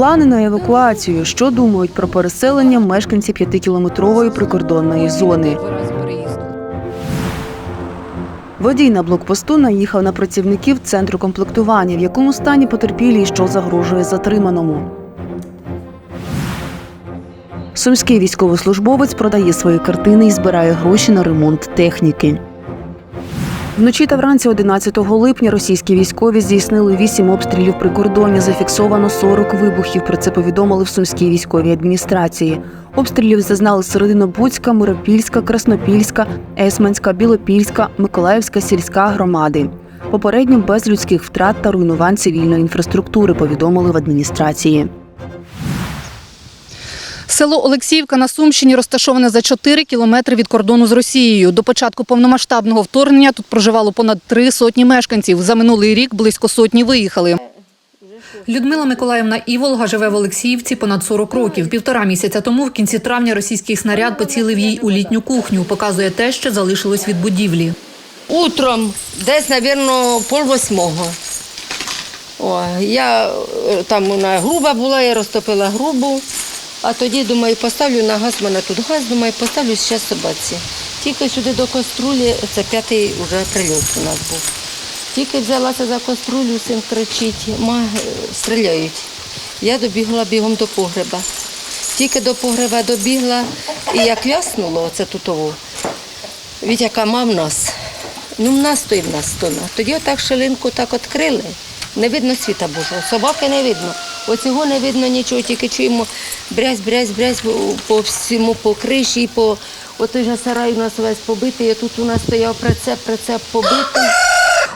Плани на евакуацію, що думають про переселення мешканці п'ятикілометрової прикордонної зони. Водій на блокпосту наїхав на працівників центру комплектування, в якому стані потерпілі, і що загрожує затриманому. Сумський військовослужбовець продає свої картини і збирає гроші на ремонт техніки. Вночі та вранці 11 липня російські військові здійснили вісім обстрілів прикордоння. Зафіксовано 40 вибухів. Про це повідомили в Сумській військовій адміністрації. Обстрілів зазнали Серединобудська, Миропільська, Краснопільська, Есманська, Білопільська, Миколаївська сільська громади. Попередньо без людських втрат та руйнувань цивільної інфраструктури повідомили в адміністрації. Село Олексіївка на Сумщині розташоване за 4 кілометри від кордону з Росією. До початку повномасштабного вторгнення тут проживало понад три сотні мешканців. За минулий рік близько сотні виїхали. Людмила Миколаївна Іволга живе в Олексіївці понад 40 років. Півтора місяця тому, в кінці травня, російський снаряд поцілив їй у літню кухню. Показує те, що залишилось від будівлі. Утром, десь, мабуть, пол восьмого. О, я е, там вона груба була, я розтопила грубу, а тоді думаю, поставлю на газ, в мене тут газ, думаю, поставлю ще собаці. Тільки сюди до каструлі, це п'ятий вже прильот у нас був. Тільки взялася за каструлю, син кричить, ма стріляють. Я добігла бігом до погреба. Тільки до погреба добігла, і як ляснуло, це тутово, від яка мав нас. Ну, в нас то і в нас то. на. Тоді отак шалинку так відкрили. Не видно світа Божого. Собаки не видно. Оцього не видно нічого, тільки чуємо брязь, брязь, брязь по всьому, по криші, по отой же сарай у нас весь побитий. Тут у нас стояв прицеп, прицеп побитий.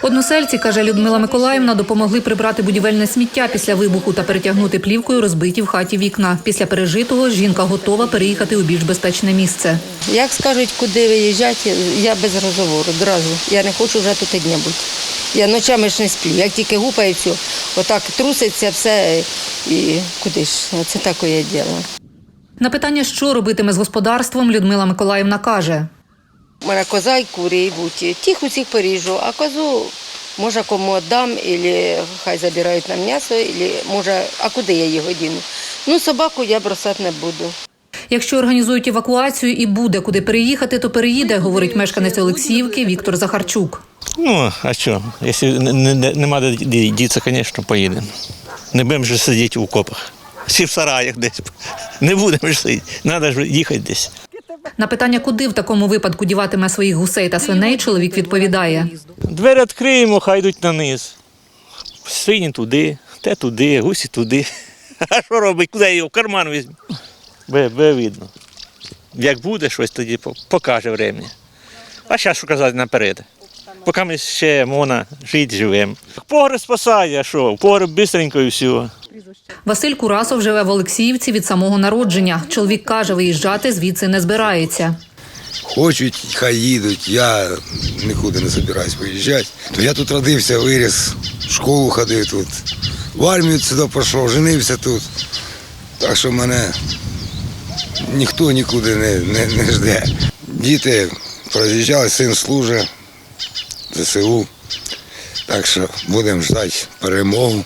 Односельці, каже Людмила Миколаївна, допомогли прибрати будівельне сміття після вибуху та перетягнути плівкою розбиті в хаті вікна. Після пережитого жінка готова переїхати у більш безпечне місце. Як скажуть, куди виїжджати, я без розговору одразу. Я не хочу вже тут і дня бути. Я ночами ж не сплю. Як тільки гупає все, отак труситься все і куди ж? Це таке діло. На питання, що робитиме з господарством, Людмила Миколаївна каже. У мене коза і кури будуть. Тих усіх поріжу, а козу може кому віддам, або хай забирають на м'ясо, або може, а куди я його діну? Ну, собаку я бросати не буду. Якщо організують евакуацію і буде куди переїхати, то переїде, говорить мешканець Олексіївки Віктор Захарчук. Ну, а що? Якщо не- не- не- нема де ді- діться, звісно, поїдемо. Не будемо ж сидіти у копах. Чи в сараях десь. Не будемо ж сидіти. Треба ж їхати десь. На питання, куди в такому випадку діватиме своїх гусей та свиней, чоловік відповідає. Двері відкриємо, хай йдуть на низ. Свині туди, те туди, гусі туди. А що робить? Куди я його в карман візьму? Бе, бе видно. Як буде щось, тоді покаже врем'я. А зараз що казати наперед. Поки ми ще можна жити живемо. Погреб спасає, що? Погреб швидко і все. Василь Курасов живе в Олексіївці від самого народження. Чоловік каже, виїжджати звідси не збирається. Хочуть, хай їдуть. Я нікуди не збираюсь виїжджати. То я тут родився, виріс, в школу ходив тут, в армію сюди пішов, женився тут. Так що мене ніхто нікуди не, не, не жде. Діти проїжджали, син служить ЗСУ. Так що будемо ждати перемогу.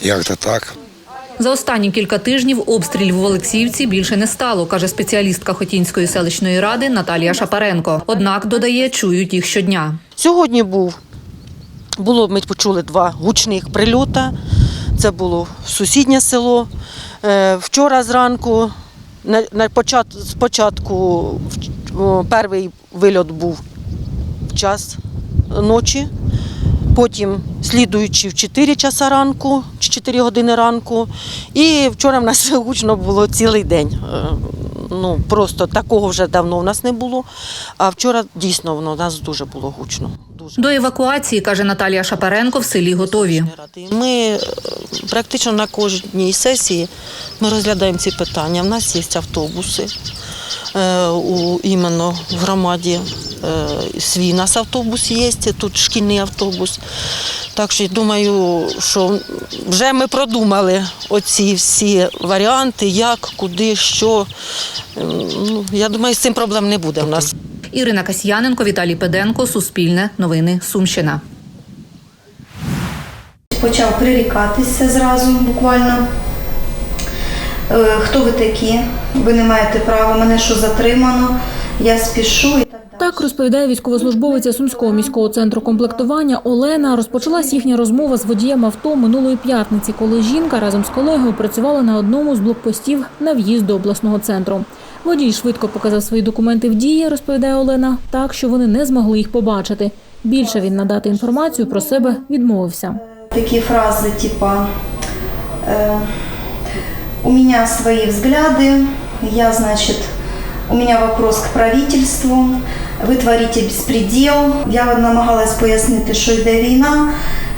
Як то так. За останні кілька тижнів обстрілів в Олексіївці більше не стало, каже спеціалістка Хотінської селищної ради Наталія Шапаренко. Однак додає, чують їх щодня. Сьогодні був було, ми почули два гучних прильота. Це було сусіднє село. Е, Вчора зранку, на, на почат, спочатку перший вильот був в час ночі, потім слідуючи в 4 часа ранку, чи 4 години ранку. І вчора в нас гучно було цілий день. Е, Ну, просто такого вже давно в нас не було. А вчора дійсно воно у нас дуже було гучно. Дуже. До евакуації, каже Наталія Шапаренко, в селі готові. Ми е, практично на кожній сесії ми розглядаємо ці питання. У нас є автобуси е, у, іменно в громаді. Е, свій нас автобус є, тут шкільний автобус. Так що думаю, що вже ми продумали оці всі варіанти, як, куди, що. Е, Ну, я думаю, з цим проблем не буде в нас. Ірина Касьяненко, Віталій Педенко, Суспільне, Новини, Сумщина. почав прирікатися зразу буквально. Е, Хто ви такі? Ви не маєте права, мене що затримано, я спішу так далі. Так розповідає військовослужбовиця Сумського міського центру комплектування Олена. Розпочалась їхня розмова з водієм авто минулої п'ятниці, коли жінка разом з колегою працювала на одному з блокпостів на в'їзд до обласного центру. Водій швидко показав свої документи в дії, розповідає Олена, так що вони не змогли їх побачити. Більше він надати інформацію про себе відмовився. Такие фразы типа э, «У меня свои взгляды, я, значит, у меня вопрос к правительству, ви творите безпреділ». Я намагалась пояснити, що йде війна,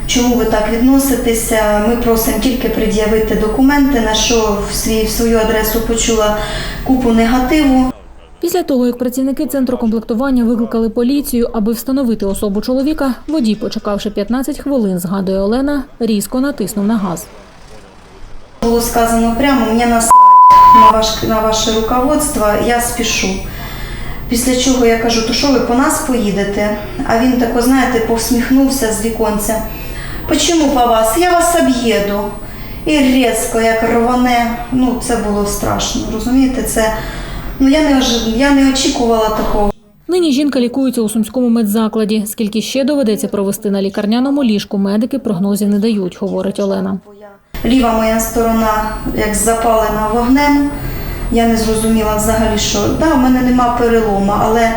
чому ви так відноситеся. Ми просимо тільки пред'явити документи, на що в, свій, в свою адресу почула купу негативу. Після того, як працівники центру комплектування викликали поліцію, аби встановити особу чоловіка, водій, почекавши 15 хвилин, згадує Олена, різко натиснув на газ. Було сказано прямо, мені насрать на, ваш, на ваше руководство, я спішу. Після чого я кажу, то що ви по нас поїдете? А він тако, знаєте, повсміхнувся з віконця. Почому по вас? Я вас об'їду. І різко, як рване, ну це було страшно, розумієте? Це, ну я не, я не очікувала такого. Нині жінка лікується у сумському медзакладі. Скільки ще доведеться провести на лікарняному ліжку, медики прогнозів не дають, говорить Олена. Ліва моя сторона як запалена вогнем. Я не зрозуміла взагалі, що да, в мене нема перелому, але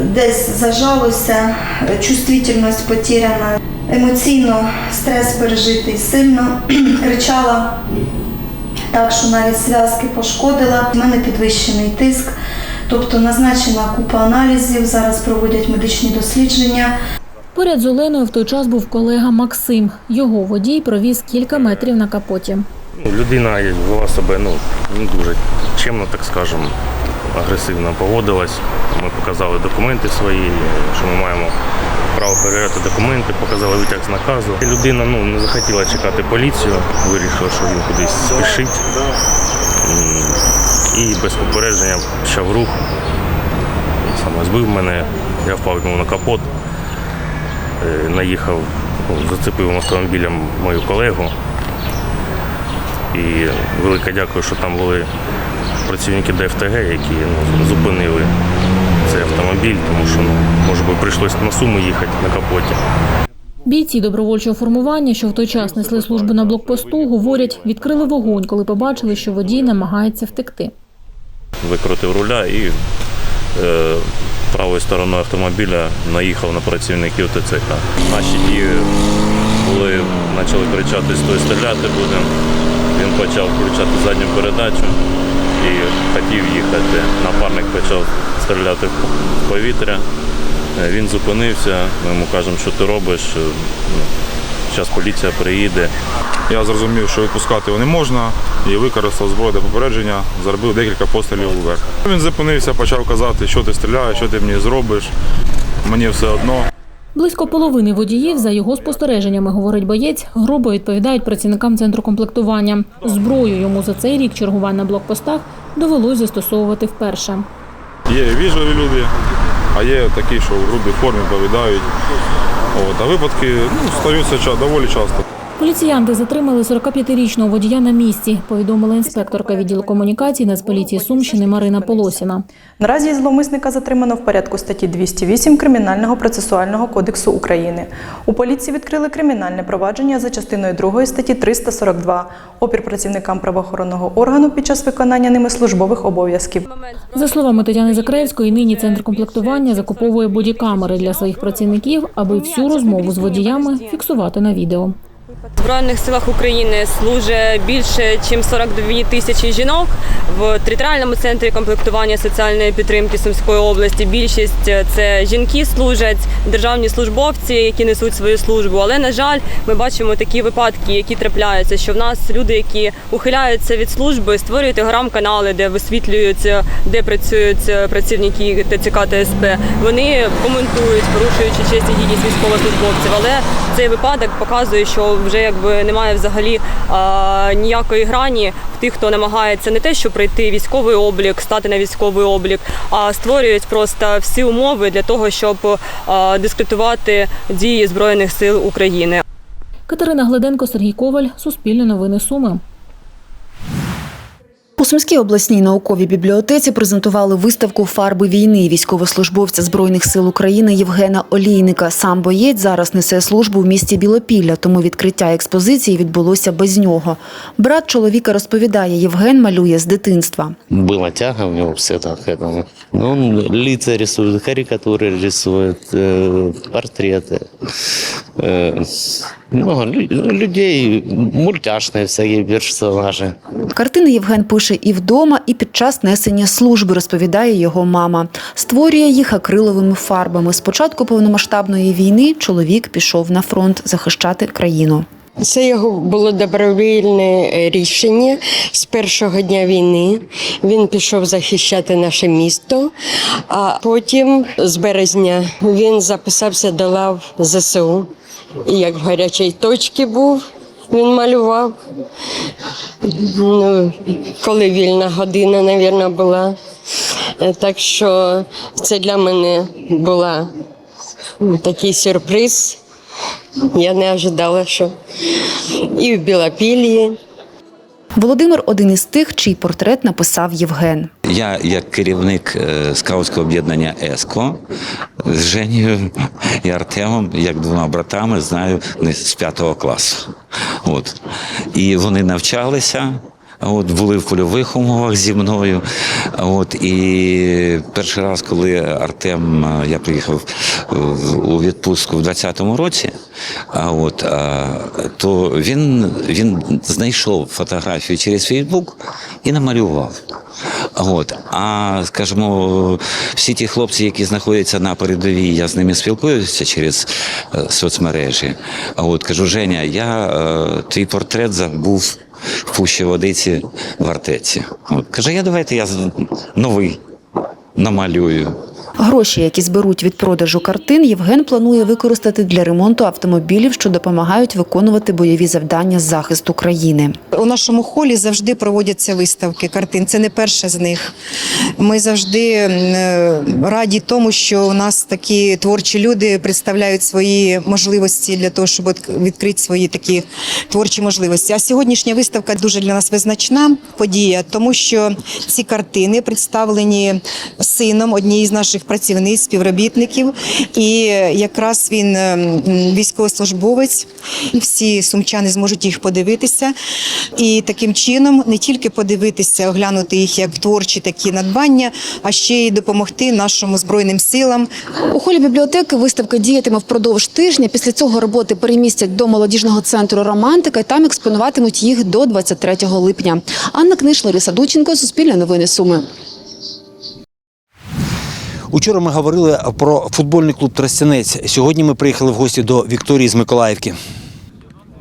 десь зажалося, чувствительність потеряна, емоційно стрес пережитий сильно, кричала так, що навіть зв'язки пошкодила. У мене підвищений тиск, тобто назначена купа аналізів, зараз проводять медичні дослідження. Поряд з Оленою в той час був колега Максим. Його водій провіз кілька метрів на капоті. Ну, Людина вела себе ну, дуже чемно, так скажемо, агресивно поводилась. Ми показали документи свої, що ми маємо право перевіряти документи, показали витяг з наказу. Людина ну, не захотіла чекати поліцію, вирішила, що він кудись спішить. І без попередження почав рух. Саме збив мене, я впав йому на капот, Е, наїхав, ну, зацепив автомобілем мою колегу. І велике дякую, що там були працівники ДФТГ, які ну, зупинили цей автомобіль, тому що ну, може би прийшлося на Суми їхати на капоті. Бійці добровольчого формування, що в той час несли службу на блокпосту, говорять, відкрили вогонь, коли побачили, що водій намагається втекти. Викрутив руля і е, правою стороною автомобіля наїхав на працівників ТЦК. Наші дії почали кричати, стой стріляти будемо. Він почав включати задню передачу і хотів їхати. Напарник почав стріляти в повітря. Е, Він зупинився, ми йому кажемо, що ти робиш. Зараз поліція приїде. Я зрозумів, що відпускати його не можна, і використав зброю для попередження, заробив декілька пострілів вверх. Він зупинився, почав казати, що ти стріляєш, що ти мені зробиш. Мені все одно. Близько половини водіїв, за його спостереженнями, говорить боєць, грубо відповідають працівникам центру комплектування. Зброю йому за цей рік чергувань на блокпостах довелось застосовувати вперше. Є віжливі люди, а є такі, що в грубій формі повідають. От, а випадки ну, стаються доволі часто. Поліціянти затримали 45-річного водія на місці, повідомила інспекторка відділу комунікацій Нацполіції Сумщини Марина Полосіна. Наразі зловмисника затримано в порядку статті 208 Кримінального процесуального кодексу України. У поліції відкрили кримінальне провадження за частиною 2 статті 342 опір працівникам правоохоронного органу під час виконання ними службових обов'язків. За словами Тетяни Закревської, нині центр комплектування закуповує бодікамери для своїх працівників, аби всю розмову з водіями фіксувати на відео. Збройних силах України служить більше ніж 42 тисячі жінок в територіальному центрі комплектування соціальної підтримки Сумської області. Більшість це жінки служать, державні службовці, які несуть свою службу. Але на жаль, ми бачимо такі випадки, які трапляються, що в нас люди, які ухиляються від служби, створюють телеграм-канали, де висвітлюються, де працюють працівники ТЦК ТСП. Вони коментують, порушуючи честь і гідність військовослужбовців. Але цей випадок показує, що вже якби немає взагалі а, ніякої грані в тих, хто намагається не те, що пройти військовий облік, стати на військовий облік, а створюють просто всі умови для того, щоб а, дискредитувати дії збройних сил України. Катерина Гледенко, Сергій Коваль, Суспільне новини Суми. У Сумській обласній науковій бібліотеці презентували виставку Фарби війни військовослужбовця Збройних сил України Євгена Олійника. Сам боєць зараз несе службу в місті Білопілля, тому відкриття експозиції відбулося без нього. Брат чоловіка розповідає, Євген малює з дитинства. Была тяга у него все так к этому. Ну, Он лица рисует, карикатуры рисует, э, портреты. Э, много лю- людей, мультяшные всякие персонажи. Картини Євген пише і вдома, і під час несення служби, розповідає його мама. Створює їх акриловими фарбами. З початку повномасштабної війни чоловік пішов на фронт захищати країну. Це його було добровільне е, рішення з першого дня війни. Він пішов захищати наше місто, а потім з березня він записався до лав ЗСУ. І як в гарячій точці був, він малював. Ну, коли вільна година, мабуть, була. Е, Так що це для мене ну, такий сюрприз. Я не ожидала, що і в Білопіллі. Володимир один із тих, чий портрет написав Євген. Я, як керівник е, скаутського об'єднання ЕСКО, з Женією і Артемом, як двома братами, знаю з п'ятого класу. От. І вони навчалися. От, були в польових умовах зі мною. От, і перший раз, коли Артем, е, я приїхав у відпустку в 20-му році, а от, а, то він, він знайшов фотографію через Фейсбук і намалював. От. А скажімо, всі ті хлопці, які знаходяться на передовій, я з ними спілкуюся через е, соцмережі. А от кажу, Женя, я е, твій портрет забув в пущі водиці в артеці. От. Каже, я давайте я новий намалюю. Гроші, які зберуть від продажу картин, Євген планує використати для ремонту автомобілів, що допомагають виконувати бойові завдання з захисту країни. У нашому холі завжди проводяться виставки картин. Це не перша з них. Ми завжди е, раді тому, що у нас такі творчі люди представляють свої можливості для того, щоб відкрити свої такі творчі можливості. А сьогоднішня виставка дуже для нас визначна подія, тому що ці картини представлені сином однієї з наших працівниць, співробітників. І якраз він е, військовослужбовець. Всі сумчани зможуть їх подивитися. І таким чином не тільки подивитися, оглянути їх як творчі такі надбання, а ще й допомогти нашому збройним силам. У холі бібліотеки виставка діятиме впродовж тижня. Після цього роботи перемістять до молодіжного центру Романтика і там експонуватимуть їх до 23 липня. Анна Книш, Лариса Дученко, Суспільне новини Суми. Учора ми говорили про футбольний клуб Тростянець. Сьогодні ми приїхали в гості до Вікторії з Миколаївки.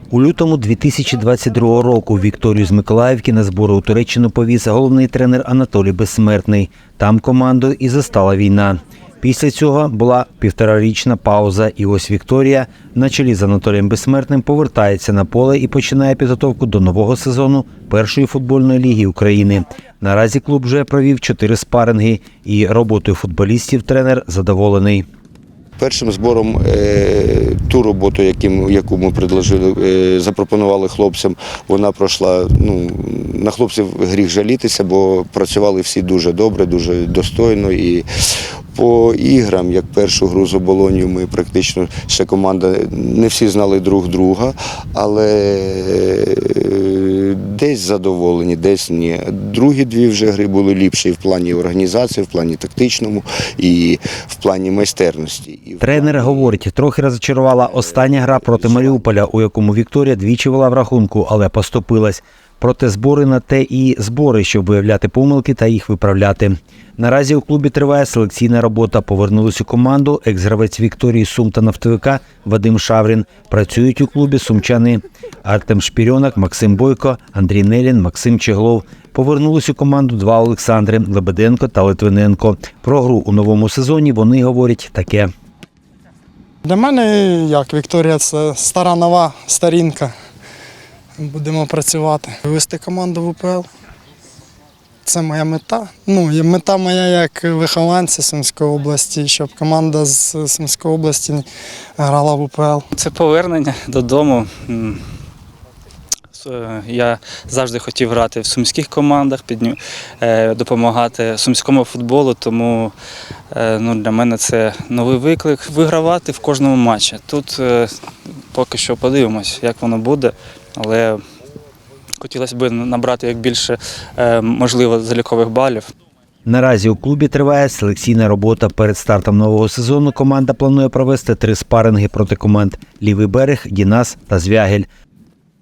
У лютому 2022 року Вікторію з Миколаївки на збори у Туреччину повіз головний тренер Анатолій Безсмертний. Там команду і застала війна. Після цього була півторарічна пауза, і ось Вікторія на чолі з Анатолієм Безсмертним повертається на поле і починає підготовку до нового сезону першої футбольної ліги України. Наразі клуб вже провів чотири спаринги, і роботою футболістів тренер задоволений. Першим збором е, ту роботу, яку ми предложили, е, запропонували хлопцям, вона пройшла. Ну, на хлопців гріх жалітися, бо працювали всі дуже добре, дуже достойно. І по іграм, як першу гру з оболонію, ми практично ще команда не всі знали друг друга, але е, десь задоволені, десь ні. Другі дві вже гри були ліпші в плані організації, в плані тактичному і в плані майстерності. Тренер говорить, трохи розчарувала остання гра проти Маріуполя, у якому Вікторія двічі вела в рахунку, але поступилась. Проте збори на те і збори, щоб виявляти помилки та їх виправляти. Наразі у клубі триває селекційна робота. Повернулись у команду екс-гравець Вікторії Сум та нафтовика Вадим Шаврін. Працюють у клубі сумчани Артем Шпірьонок, Максим Бойко, Андрій Нелін, Максим Чеглов. Повернулись у команду два Олександри Лебеденко та Литвиненко. Про гру у новому сезоні вони говорять таке. Для мене як Вікторія це стара нова сторінка. Будемо працювати. Вивести команду в УПЛ. Це моя мета. Ну, мета моя як вихованця Сумської області, щоб команда з Сумської області грала в УПЛ. Це повернення додому. Е, Я завжди хотів грати в сумських командах, е, допомагати сумському футболу, тому е, ну, для мене це новий виклик вигравати в кожному матчі. Тут поки що подивимось, як воно буде, але хотілося б набрати як більше е, можливо залікових балів. Наразі у клубі триває селекційна робота. Перед стартом нового сезону команда планує провести три спаринги проти команд Лівий берег, Дінас та Звягель.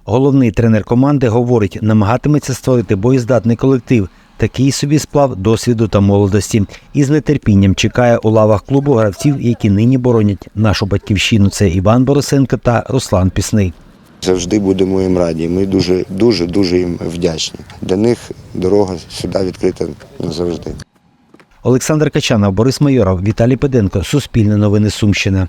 Головний тренер команди говорить, намагатиметься створити боєздатний колектив, такий собі сплав досвіду та молодості. І з нетерпінням чекає у лавах клубу гравців, які нині боронять нашу батьківщину. Це Іван Борисенко та Руслан Пісний. Завжди будемо їм раді. Ми дуже, дуже, дуже їм вдячні. Для них дорога сюди відкрита назавжди. Олександр Качанов, Борис Майоров, Віталій Педенко. Суспільне новини Сумщина.